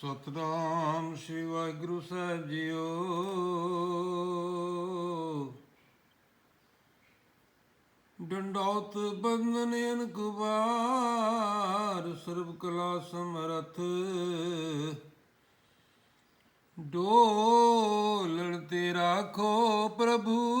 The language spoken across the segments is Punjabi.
ਸਤਨਾਮ ਸ੍ਰੀ ਵਾਹਿਗੁਰੂ ਸਾਹਿਬ ਜੀਓ। ਡੰਡੌਤ ਬੰਦਨ ਅਨਕੁਬਾਰ ਸਰਬ ਕਲਾ ਸਮਰਥ। ਡੋਲਣ ਤੇ ਰਾਖੋ ਪ੍ਰਭੂ।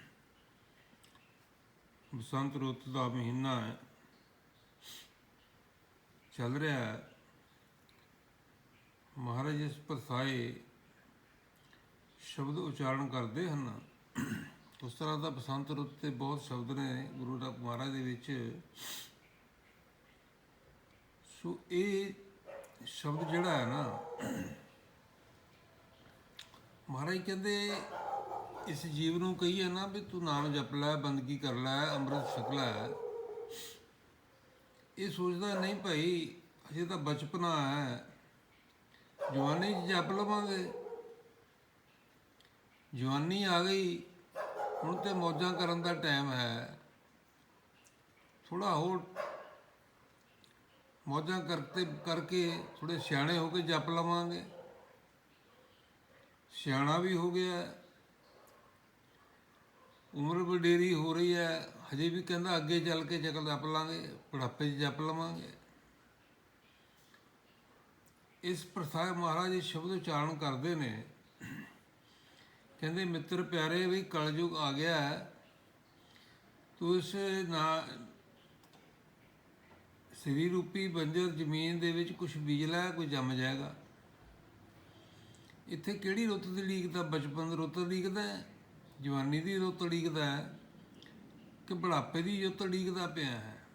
ਬਸੰਤ ਰੁੱਤ ਦਾ ਮਹੀਨਾ ਹੈ ਚੱਲ ਰਿਹਾ ਹੈ। ਮਹਾਰਾਜ ਇਸ ਪਰਸਾਏ ਸ਼ਬਦ ਉਚਾਰਨ ਕਰਦੇ ਹਨ। ਉਸ ਤਰ੍ਹਾਂ ਦਾ ਬਸੰਤ ਰੁੱਤ ਤੇ ਬਹੁਤ ਸ਼ਬਦ ਨੇ ਗੁਰੂ ਦਾ ਮਹਾਰਾਜ ਦੇ ਵਿੱਚ। ਸੋ ਇਹ ਸ਼ਬਦ ਜਿਹੜਾ ਹੈ ਨਾ, ਮਹਾਰਾਜ ਕਹਿੰਦੇ ਇਸ ਜੀਵ ਨੂੰ ਕਹੀਏ ਨਾ ਵੀ ਤੂੰ ਨਾਮ ਜਪ ਲੈ, ਬੰਦਗੀ ਕਰ ਲੈ, ਅੰਮ੍ਰਿਤ ਛਕ ਲੈ। ਇਹ ਸੋਚਦਾ ਨਹੀਂ ਭਾਈ, ਅਜੇ ਤਾਂ ਬਚਪਨਾ ਹੈ। ਜਵਾਨੀ 'ਚ ਜਪ ਲਵਾਂਗੇ। ਜਵਾਨੀ ਆ ਗਈ, ਹੁਣ ਤੇ ਮੌਜਾਂ ਕਰਨ ਦਾ ਟਾਈਮ ਹੈ। ਥੋੜਾ ਹੋਰ ਮੌਜਾਂ ਕਰਤੇ, ਕਰਕੇ ਥੋੜੇ ਸਿਆਣੇ ਹੋ ਕੇ ਜਪ ਲਵਾਂਗੇ। ਸਿਆਣਾ ਵੀ ਹੋ ਗਿਆ। ਉਮਰ ਵਡੇਰੀ ਹੋ ਰਹੀ ਹੈ। ਹਜੇ ਵੀ ਕਹਿੰਦਾ ਅੱਗੇ ਚੱਲ ਕੇ ਜਕਲ ਜਪ ਲਾਂਗੇ, ਬੁਢਾਪੇ 'ਚ ਜਪ ਲਵਾਂਗੇ। ਇਸ ਪ੍ਰਸਾਦ ਮਹਾਰਾਜ ਇਹ ਸ਼ਬਦ ਉਚਾਰਨ ਕਰਦੇ ਨੇ। ਕਹਿੰਦੇ, ਮਿੱਤਰ ਪਿਆਰੇ, ਵੀ ਕਲਯੁਗ ਆ ਗਿਆ ਹੈ। ਤੂੰ ਇਸ ਨਾ ਸਰੀਰ ਰੂਪੀ ਬੰਜਰ ਜ਼ਮੀਨ ਦੇ ਵਿੱਚ ਕੁਝ ਬੀਜ ਲੈ, ਕੋਈ ਜੰਮ ਜਾਏਗਾ। ਇੱਥੇ ਕਿਹੜੀ ਰੁੱਤ ਦੀ ਲੀਕਦਾ ਬਚਪਨ ਦੀ ਰੁੱਤ ਲੀਕਦਾ ਹੈ? ਜਵਾਨੀ ਦੀ ਰੁੱਤ ਤੜੀਕਦਾ ਹੈ ਕਿ ਬੁਢਾਪੇ ਦੀ ਜੋ ਤੜੀਕਦਾ ਪਿਆ ਹੈ।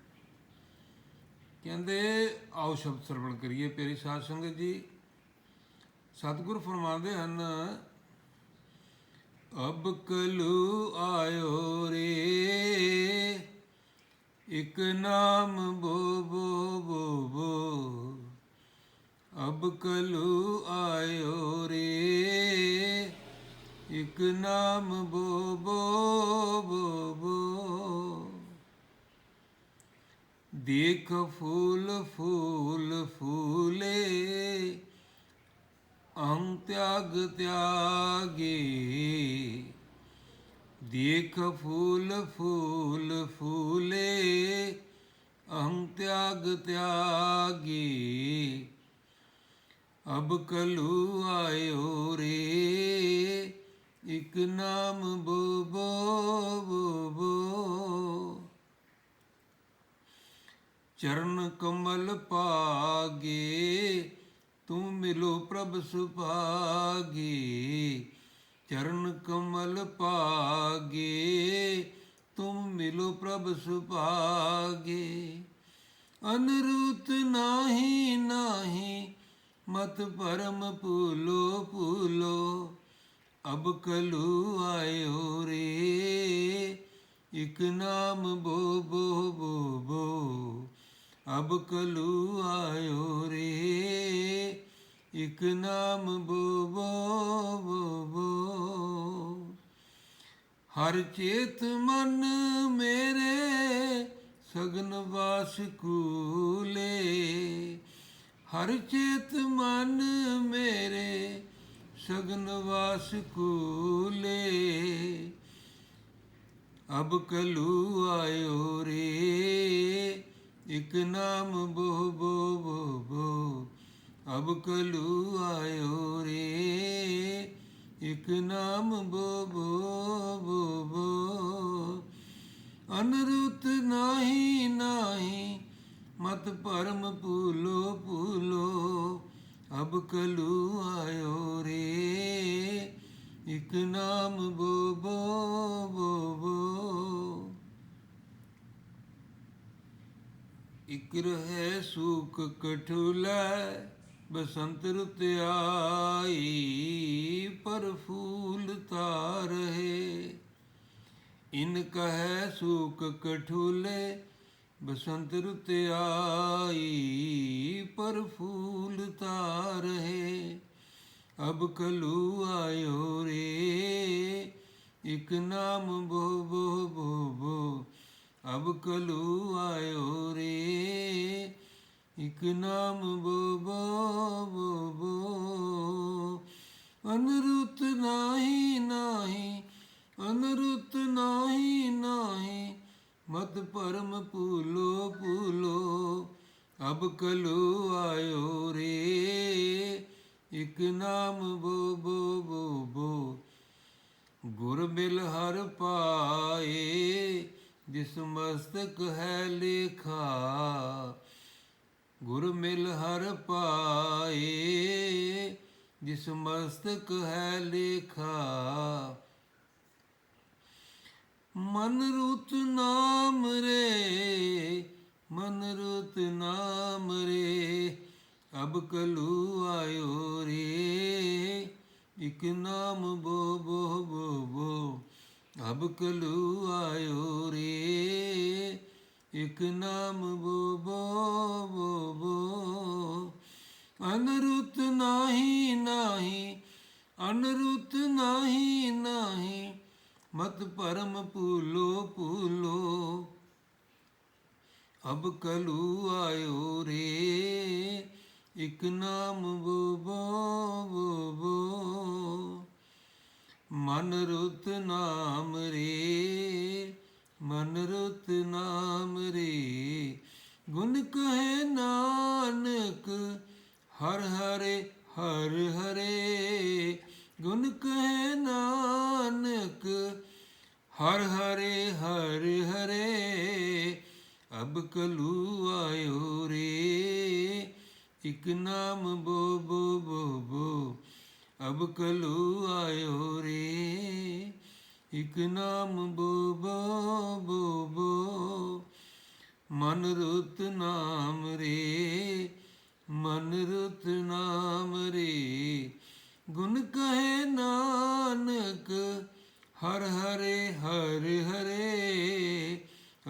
ਕਹਿੰਦੇ, ਆਓ ਸ਼ਬਦ ਸਰਵਣ ਕਰੀਏ ਪਿਆਰੀ ਸਾਧ ਸੰਗਤ ਜੀ। ਸਤਿਗੁਰ ਫਰਮਾਉਂਦੇ ਹਨ, ਅਬ ਕਲੂ ਆਇਓ ਰੇ, ਇਕ ਨਾਮ ਬੋ ਬੋ ਬੋ ਬੋ। ਅਬ ਕਲੂ ਆਇਓ ਰੇ ਇਕ ਨਾਮ ਬੋ ਬੋ ਬੋ ਬੋ। ਦੇਖ ਫੂਲ ਫੂਲ ਫੂਲੇ ਅਹੰ ਤਿਆਗ ਤਿਆਗੇ। ਦੇਖ ਫੂਲ ਫੂਲ ਫੂਲੇ ਅਹੰ ਤਿਆਗ ਤਿਆਗੇ। ਅਬ ਕਲੂ ਆਇਓ ਰੇ ਇਕ ਨਾਮ ਬੋ ਬੋ ਚਰਨ ਕਮਲ ਪਾਗੇ ਤੂੰ ਮਿਲੋ ਪ੍ਰਭ ਸੁਭਾਗੇ। ਚਰਨ ਕਮਲ ਪਾਗੇ ਤੁਮ ਮਿਲੋ ਪ੍ਰਭ ਸੁਭਾਗੇ। ਅਨਰੂਤ ਨਾਹੀ ਨਾਹੀ, ਮਤ ਪਰਮ ਪੂਲੋ ਅਬ ਕਲੂ ਆਇਓ ਰੇ। ਇਕ ਨਾਮ ਬੋ ਬੋ ਬੋ ਬੋ। ਅਬ ਕਲੂ ਆਇਓ ਰੇ। ਇਕ ਨਾਮ ਬੋ ਬੋ ਬੋ ਬੋ। ਹਰ ਚੇਤ ਮਨ ਮੇਰੇ ਸਗਨ ਵਾਸ ਕੂਲੇ। ਹਰ ਚੇਤ ਮਨ ਮੇਰੇ ਸਗਨ ਵਾਸ ਕੂਲੇ। ਅਬ ਕਲੂ ਆਇਓ ਰੇ। ਇਕ ਨਾਮ ਬੋ ਬੋ ਬੋ ਬੋ। ਅਬ ਕਲੂ ਆਇਓ ਰੇ। ਇਕ ਨਾਮ ਬੋ ਬੋ ਬੋ ਬੋ। ਅਨਰੁਤ ਨਾਹੀ ਨਾਹੀ। ਮਤ ਭਰਮ ਪੂਲੋ ਪੂਲੋ ਅਬ ਕਲੂ ਆਇਓ ਰੇ ਇਕ ਨਾਮ ਬੋ ਬੋ ਬੋ ਬੋ ਇਕ ਰਹੇ ਸੂਕ ਕਠੂਲੇ ਬਸੰਤ ਰੁੱਤ ਆਈ ਪਰ ਫੂਲ ਤਾ ਰਹੇ ਇਨ ਕਹੈ ਸੂਕ ਕਠੂਲੇ ਬਸੰਤ ਰੁੱਤ ਆਈ ਪਰ ਫੂਲ ਤਾ ਰਹੇ। ਅਬ ਕਲੂ ਆਇਓ ਰੇ, ਇਕ ਨਾਮ ਬੋ ਬੋ ਬੋ ਬੋ। ਅਬ ਕਲੂ ਆਇਓ ਰੇ, ਇਕ ਨਾਮ ਬੋ ਬੋ ਬੋ ਬੋ। ਅਨਰੁੱਤ ਨਾਹੀ ਨਾਹੀ ਅਨਰੁੱਤ ਨਾਹੀ ਨਾਹੀ ਮਤ ਪਰਮ ਪੂਲੋ ਪੂਲੋ ਅਬ ਕਲੂ ਆਇਓ ਰੇ। ਇਕ ਨਾਮ ਬੋ ਬੋ ਬੋ ਬੋ, ਗੁਰ ਮਿਲ ਹਰ ਪਾਏ, ਜਿਸ ਮਸਤਕ ਹੈ ਲੇਖਾ, ਗੁਰ ਮਿਲ ਹਰ ਪਾਏ, ਜਿਸ ਮਸਤਕ ਹੈ ਲੇਖਾ ਮਨ ਰੁਤ ਨਾਮ ਰੇ ਮਨ ਰੁਤ ਨਾਮ ਰੇ। ਅਬ ਕਲੂ ਆਇਓ ਰੇ, ਇਕ ਨਾਮ ਬੋ ਬੋ ਬੋ ਬੋ। ਅਬ ਕਲੂ ਆਇਓ ਰੇ, ਇਕ ਨਾਮ ਬੋ ਬੋ ਬੋ ਬੋ। ਅਨਰੁਤ ਨਾਹੀ ਨਾਹੀ, ਅਨਰੁਤ ਨਾਹੀ ਨਾਹੀ ਮਤ ਪਰਮ ਭੂਲੋ ਪੂਲੋ ਅਬ ਕਲੂ ਆਇਓ ਰੇ, ਇਕ ਨਾਮ ਬੋਬੋ ਬੋਬੋ ਮਨ ਰੁਤ ਨਾਮ ਰੇ, ਮਨ ਰੁਤ ਨਾਮ ਰੇ। ਗੁਣ ਕਹੇ ਨਾਨਕ, ਹਰ ਹਰੇ ਹਰ ਹਰੇ। ਗੁਣ ਕਹੇ ਨਾਨਕ, ਹਰ ਹਰੇ ਹਰ ਹਰੇ, ਅਬ ਕਲੂ ਆਇਓ ਰੇ, ਇਕ ਨਾਮ ਬੋ ਬੋ ਬੋ ਬੋ, ਅਬ ਕਲੂ ਆਇਓ ਰੇ, ਇਕ ਨਾਮ ਬੋ ਬੋ ਬੋ ਬੋ, ਮਨ ਰੁਤ ਨਾਮ ਰੇ, ਮਨ ਰੁਤ ਨਾਮ ਰੇ ਗੁਣ ਕਹੇ ਨਾਨਕ, ਹਰ ਹਰੇ ਹਰ ਹਰੇ,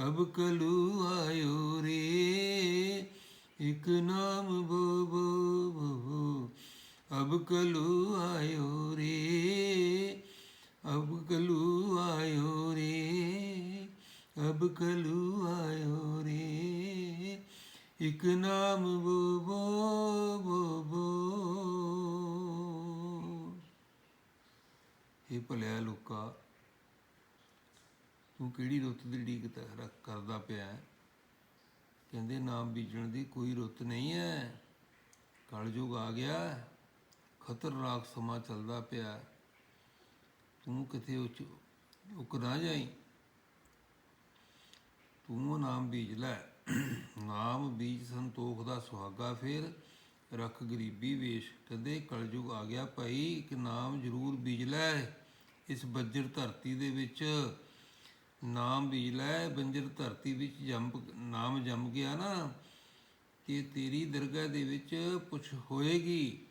ਅਬ ਕਲੂ ਆਇਓ ਰੇ। ਇਕ ਨਾਮ ਬੋ ਬੋ ਬੋ ਅਬ ਕਲੂ ਆਇਓ ਰੇ। ਅਬ ਕਲੂ ਆਇਓ ਰੇ, ਅਬ ਕਲੂ ਆਇਓ ਰੇ। ਇਕ ਨਾਮ ਬੋ ਬੋ ਬੋ ਬੋ ਇਹ ਭਲਿਆ ਲੋਕਾ, ਤੂੰ ਕਿਹੜੀ ਰੁੱਤ ਦੀ ਢੀਕ ਰੱਖ- ਕਰਦਾ ਪਿਆ ਕਹਿੰਦੇ ਨਾਮ ਬੀਜਣ ਦੀ ਕੋਈ ਰੁੱਤ ਨਹੀਂ ਹੈ। ਕਲਯੁਗ ਆ ਗਿਆ ਖਤਰਨਾਕ ਸਮਾਂ ਚੱਲਦਾ ਪਿਆ ਤੂੰ ਕਿਤੇ ਉੱਚ, ਉਕ ਨਾ ਜਾਈ? ਤੂੰ ਨਾਮ ਬੀਜ ਲੈ। ਨਾਮ ਬੀਜ ਸੰਤੋਖ ਦਾ ਸੁਹਾਗਾ ਫੇਰ। ਰੱਖ ਗਰੀਬੀ ਵੇਸ਼ ਕਹਿੰਦੇ ਕਲਯੁਗ ਆ ਗਿਆ ਭਾਈ, ਇੱਕ ਨਾਮ ਜ਼ਰੂਰ ਬੀਜ ਲੈ, ਇਸ ਬੰਜਰ ਧਰਤੀ ਦੇ ਵਿੱਚ ਨਾਮ ਬੀਜ ਲੈ, ਬੰਜਰ ਧਰਤੀ ਵਿੱਚ ਜੰਮ ਨਾਮ ਜੰਮ ਗਿਆ ਨਾ, ਕਿ ਤੇਰੀ ਦਰਗਾਹ ਦੇ ਵਿੱਚ ਪੁੱਛ ਹੋਏਗੀ।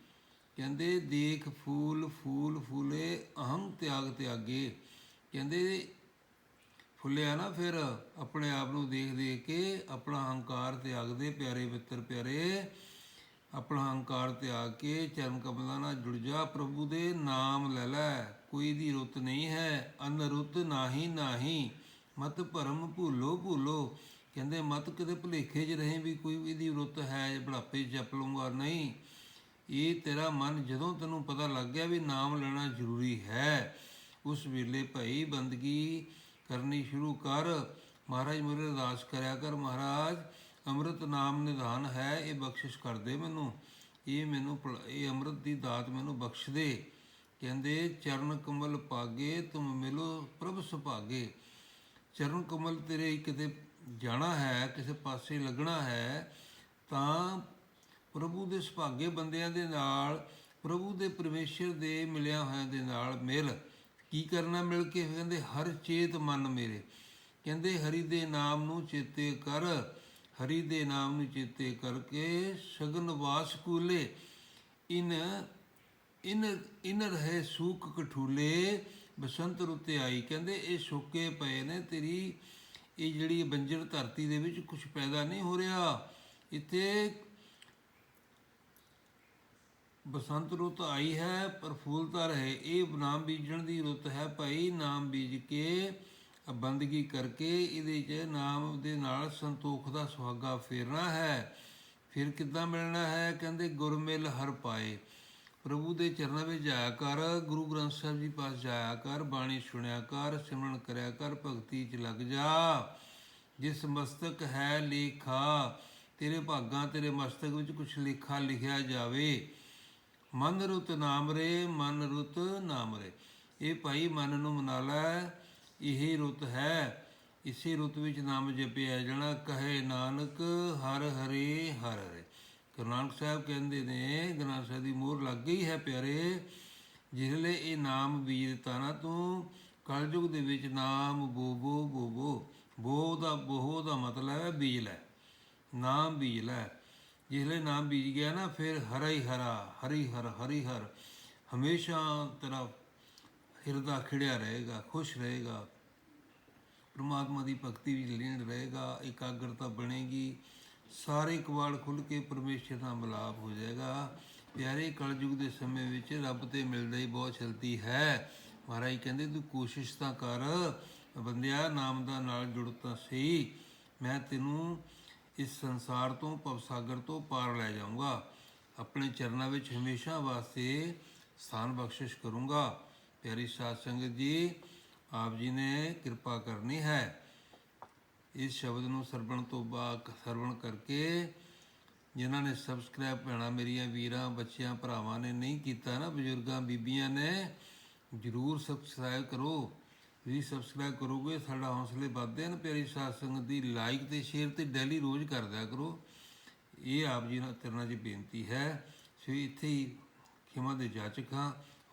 ਕਹਿੰਦੇ, ਦੇਖ ਫੂਲ ਫੂਲ ਫੁਲੇ ਅਹੰ ਤਿਆਗ ਤਿਆਗੇ। ਕਹਿੰਦੇ, ਫੁੱਲਿਆ ਨਾ ਫਿਰ, ਆਪਣੇ ਆਪ ਨੂੰ ਦੇਖ ਦੇਖ ਕੇ, ਆਪਣਾ ਹੰਕਾਰ ਤਿਆਗਦੇ ਪਿਆਰੇ ਮਿੱਤਰ ਪਿਆਰੇ। ਆਪਣਾ ਹੰਕਾਰ ਤਿਆਗ ਕੇ ਚਰਨ ਕਮਲਾਂ ਨਾਲ ਜੁੜ ਜਾ, ਪ੍ਰਭੂ ਦੇ ਨਾਮ ਲੈ ਲੈ। ਕੋਈ ਦੀ ਰੁੱਤ ਨਹੀਂ ਹੈ ਅਨ ਰੁੱਤ ਨਾਹੀ ਨਾਹੀ। ਮਤ ਭਰਮ ਭੁੱਲੋ ਭੁੱਲੋ। ਕਹਿੰਦੇ, ਮਤ ਕਿਤੇ ਭੁਲੇਖੇ 'ਚ ਰਹੇ ਵੀ ਕੋਈ ਇਹਦੀ ਰੁੱਤ ਹੈ ਬੁਢਾਪੇ 'ਚ ਜਪ ਲਊਂਗਾ ਨਹੀਂ। ਇਹ ਤੇਰਾ ਮਨ ਜਦੋਂ ਤੈਨੂੰ ਪਤਾ ਲੱਗ ਗਿਆ ਵੀ ਨਾਮ ਲੈਣਾ ਜ਼ਰੂਰੀ ਹੈ, ਉਸ ਵੇਲੇ ਭਾਈ ਬੰਦਗੀ ਕਰਨੀ ਸ਼ੁਰੂ ਕਰ। ਮਹਾਰਾਜ ਮੇਰੇ ਅਰਦਾਸ ਕਰਿਆ ਕਰ, ਮਹਾਰਾਜ। ਅੰਮ੍ਰਿਤ ਨਾਮ ਨਿਧਾਨ ਹੈ, ਇਹ ਬਖਸ਼ਿਸ਼ ਕਰ ਦੇ ਮੈਨੂੰ। ਇਹ ਮੈਨੂੰ ਪਲ- ਇਹ ਅੰਮ੍ਰਿਤ ਦੀ ਦਾਤ ਮੈਨੂੰ ਬਖਸ਼ ਦੇ ਕਹਿੰਦੇ, ਚਰਨ ਕਮਲ ਪਾਗੇ, ਤੁਮ ਮਿਲੋ ਪ੍ਰਭ ਸੁਭਾਗੇ। ਚਰਨ ਕਮਲ ਤੇਰੇ ਕਿਤੇ ਜਾਣਾ ਹੈ, ਕਿਸੇ ਪਾਸੇ ਲੱਗਣਾ ਹੈ, ਤਾਂ ਪ੍ਰਭੂ ਦੇ ਸੁਭਾਗੇ ਬੰਦਿਆਂ ਦੇ ਨਾਲ, ਪ੍ਰਭੂ ਦੇ ਪਰਮੇਸ਼ਰ ਦੇ ਮਿਲਿਆ ਹੋਇਆਂ ਦੇ ਨਾਲ ਮਿਲ। ਕੀ ਕਰਨਾ ਮਿਲ ਕੇ? ਕਹਿੰਦੇ, ਹਰ ਚੇਤ ਮਨ ਮੇਰੇ। ਕਹਿੰਦੇ, ਹਰੀ ਦੇ ਨਾਮ ਨੂੰ ਚੇਤੇ ਕਰ। ਹਰੀ ਦੇ ਨਾਮ ਨੂੰ ਚੇਤੇ ਕਰਕੇ ਸ਼ਗਨ ਵਾਸ ਕੂਲੇ। ਇਨ ਇਨ ਇਨ ਰਹੇ ਸੂਕ ਕਠੂਲੇ, ਬਸੰਤ ਰੁੱਤੇ ਆਈ। ਕਹਿੰਦੇ ਇਹ ਸੁੱਕੇ ਪਏ ਨੇ ਤੇਰੀ, ਇਹ ਜਿਹੜੀ ਬੰਜਰ ਧਰਤੀ ਦੇ ਵਿੱਚ ਕੁਝ ਪੈਦਾ ਨਹੀਂ ਹੋ ਰਿਹਾ। ਇੱਥੇ ਬਸੰਤ ਰੁੱਤ ਆਈ ਹੈ ਪ੍ਰਫੁੱਲਤਾ ਰਹੇ। ਇਹ ਨਾਮ ਬੀਜਣ ਦੀ ਰੁੱਤ ਹੈ ਭਾਈ, ਨਾਮ ਬੀਜ ਕੇ ਬੰਦਗੀ ਕਰਕੇ ਇਹਦੇ 'ਚ ਨਾਮ ਦੇ ਨਾਲ ਸੰਤੋਖ ਦਾ ਸੁਹਾਗਾ ਫੇਰਨਾ ਹੈ। ਫਿਰ ਕਿੱਦਾਂ ਮਿਲਣਾ ਹੈ? ਕਹਿੰਦੇ, ਗੁਰਮਿਲ ਹਰ ਪਾਏ। ਪ੍ਰਭੂ ਦੇ ਚਰਨਾਂ ਵਿੱਚ ਜਾਇਆ ਕਰ, ਗੁਰੂ ਗ੍ਰੰਥ ਸਾਹਿਬ ਜੀ ਪਾਸ ਜਾਇਆ ਕਰ, ਬਾਣੀ ਸੁਣਿਆ ਕਰ, ਸਿਮਰਨ ਕਰਿਆ ਕਰ, ਭਗਤੀ 'ਚ ਲੱਗ ਜਾ। ਜਿਸ ਮਸਤਕ ਹੈ ਲੇਖਾ, ਤੇਰੇ ਭਾਗਾਂ, ਤੇਰੇ ਮਸਤਕ ਵਿੱਚ ਕੁਝ ਲੇਖਾ ਲਿਖਿਆ ਜਾਵੇ। ਮਨ ਰੁੱਤ ਨਾਮ ਰੇ, ਮਨ ਰੁੱਤ ਨਾਮ ਰੇ। ਇਹ ਭਾਈ ਮਨ ਨੂੰ ਮਨਾ ਲੈ। ਇਹ ਰੁੱਤ ਹੈ। ਇਸੇ ਰੁੱਤ ਵਿੱਚ ਨਾਮ ਜਪਿਆ ਜਾਣਾ, ਕਹੇ ਨਾਨਕ, ਹਰ ਹਰੇ ਹਰ ਹਰੇ। ਗੁਰੂ ਨਾਨਕ ਸਾਹਿਬ ਕਹਿੰਦੇ ਨੇ ਗ੍ਰੰਥ ਸਾਹਿਬ ਦੀ ਮੋਹਰ ਲੱਗ ਗਈ ਹੈ ਪਿਆਰੇ। ਜਿਹਲੇ ਇਹ ਨਾਮ ਬੀਜ ਦਿੱਤਾ ਨਾ ਤੂੰ, ਕਲਯੁਗ ਦੇ ਵਿੱਚ ਨਾਮ ਬੋਬੋ ਬੋਬੋ ਬੋ ਦਾ ਬੋਹ ਦਾ ਮਤਲਬ ਹੈ ਬੀਜ ਲੈ। ਨਾਮ ਬੀਜ ਲੈ। ਜਿਹਲੇ ਨਾਮ ਬੀਜ ਗਿਆ ਨਾ, ਫਿਰ ਹਰਾ ਹੀ ਹਰਾ, ਹਰੀ ਹਰ ਹਰੀ ਹਰ। ਹਮੇਸ਼ਾ ਤੇਰਾ ਹਿਰਦਾ ਖਿੜਿਆ ਰਹੇਗਾ, ਖੁਸ਼ ਰਹੇਗਾ। ਪ੍ਰਮਾਤਮਾ ਦੀ ਭਗਤੀ ਵਿੱਚ ਲੀਨ ਰਹੇਗਾ, ਇਕਾਗਰਤਾ ਬਣੇਗੀ। ਸਾਰੇ ਕਵਾੜ ਖੁੱਲ ਕੇ ਪਰਮੇਸ਼ਰ ਨਾਲ ਮਿਲਾਪ ਹੋ ਜਾਏਗਾ। ਪਿਆਰੇ ਕਲਯੁਗ ਦੇ ਸਮੇਂ ਵਿੱਚ ਰੱਬ ਤੇ ਮਿਲਦਾ ਹੀ ਬਹੁਤ ਚਲਦੀ ਹੈ। ਮਹਾਰਾਜ ਕਹਿੰਦੇ, ਤੂੰ ਕੋਸ਼ਿਸ਼ ਤਾਂ ਕਰ, ਬੰਦਿਆ, ਨਾਮ ਦਾ ਨਾਲ ਜੁੜ ਤਾਂ ਸਹੀ। ਮੈਂ ਤੈਨੂੰ ਇਸ ਸੰਸਾਰ ਤੋਂ ਭਵਸਾਗਰ ਤੋਂ ਪਾਰ ਲੈ ਜਾਊਂਗਾ। ਆਪਣੇ ਚਰਨਾਂ ਵਿੱਚ ਹਮੇਸ਼ਾ ਵਾਸਤੇ ਸਥਾਨ ਬਖਸ਼ਿਸ਼ ਕਰੂੰਗਾ। ਪਿਆਰੀ ਸਾਧ ਸੰਗਤ ਜੀ, ਆਪ ਜੀ ਨੇ ਕਿਰਪਾ ਕਰਨੀ ਹੈ। ਇਸ ਸ਼ਬਦ ਨੂੰ ਸਰਵਣ ਤੋਂ ਬਾਅਦ ਸਰਵਣ ਕਰਕੇ ਜਿਨ੍ਹਾਂ ਨੇ ਸਬਸਕ੍ਰਾਈਬ ਭੈਣਾਂ ਮੇਰੀਆਂ ਵੀਰਾਂ, ਬੱਚਿਆਂ, ਭਰਾਵਾਂ ਨੇ ਨਹੀਂ ਕੀਤਾ ਨਾ, ਬਜ਼ੁਰਗਾਂ, ਬੀਬੀਆਂ ਨੇ, ਜਰੂਰ ਸਬਸਕ੍ਰਾਈਬ ਕਰੋ। ਵੀ ਸਬਸਕ੍ਰਾਈਬ ਕਰੋਗੇ, ਸਾਡਾ ਹੌਸਲੇ ਵੱਧਦੇ ਨੇ ਪਿਆਰੀ ਸਾਧ ਸੰਗਤ ਦੀ ਲਾਈਕ ਤੇ ਸ਼ੇਅਰ ਤੇ ਡੇਲੀ ਰੋਜ਼ ਕਰਦਿਆ ਕਰੋ। ਇਹ ਆਪ ਜੀ ਨਾਲ ਤਰਨਾ ਜੀ ਬੇਨਤੀ ਹੈ। ਸੋ ਇੱਥੇ ਹੀ ਖਿਮਾ ਦੇ ਜਾਚਕ ਹਾਂ।